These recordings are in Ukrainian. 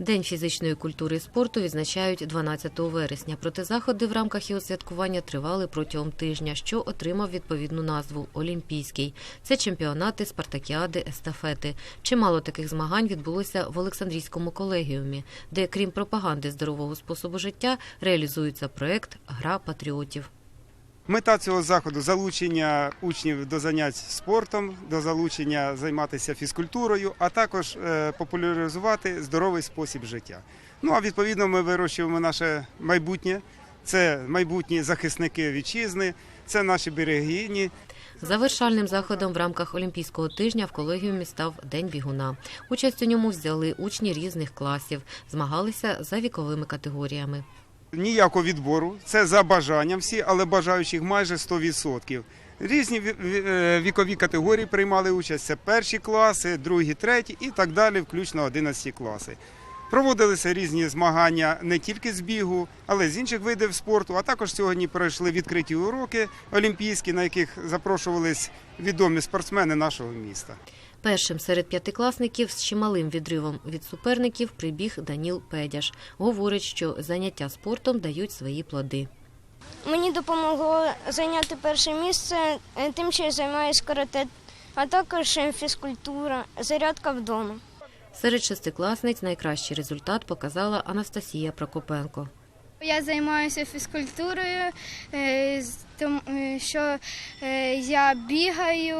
День фізичної культури і спорту відзначають 12 вересня. Проте заходи в рамках його святкування тривали протягом тижня, що отримав відповідну назву Олімпійський. Це чемпіонати, спартакіади, естафети. Чимало таких змагань відбулося в Олександрійському колегіумі, де, крім пропаганди здорового способу життя, реалізується проект Гра патріотів. Мета цього заходу залучення учнів до занять спортом, до залучення займатися фізкультурою, а також е, популяризувати здоровий спосіб життя. Ну а відповідно ми вирощуємо наше майбутнє. Це майбутні захисники вітчизни, це наші берегині, Завершальним заходом в рамках Олімпійського тижня в колегіумі став День бігуна. Участь у ньому взяли учні різних класів, змагалися за віковими категоріями. Ніякого відбору. Це за бажанням всі, але бажаючих майже 100%. Різні е, вікові категорії приймали участь. Це перші класи, другі, треті і так далі, включно 11 класи. Проводилися різні змагання не тільки з бігу, але й з інших видів спорту. А також сьогодні пройшли відкриті уроки олімпійські, на яких запрошувались відомі спортсмени нашого міста. Першим серед п'ятикласників з чималим відривом від суперників прибіг Даніл Педяш. Говорить, що заняття спортом дають свої плоди. Мені допомогло зайняти перше місце е, тим, що я займаюся карате, а також е, фізкультура, зарядка вдома. Серед шестикласниць найкращий результат показала Анастасія Прокопенко. Я займаюся фізкультурою, е, тим, е, що е, я бігаю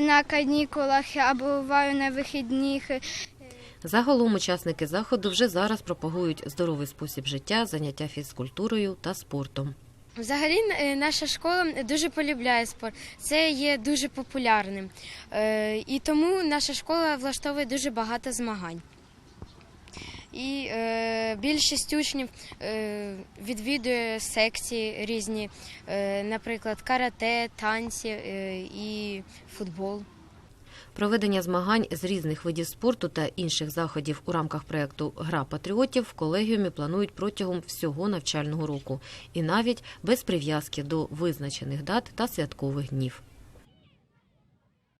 на канікулах або буваю на вихідних. Загалом учасники заходу вже зараз пропагують здоровий спосіб життя, заняття фізкультурою та спортом. Взагалі, наша школа дуже полюбляє спорт. Це є дуже популярним. І тому наша школа влаштовує дуже багато змагань. І е, більшість учнів е, відвідує секції різні, е, наприклад, карате, танці е, і футбол. Проведення змагань з різних видів спорту та інших заходів у рамках проекту Гра патріотів в колегіумі планують протягом всього навчального року і навіть без прив'язки до визначених дат та святкових днів.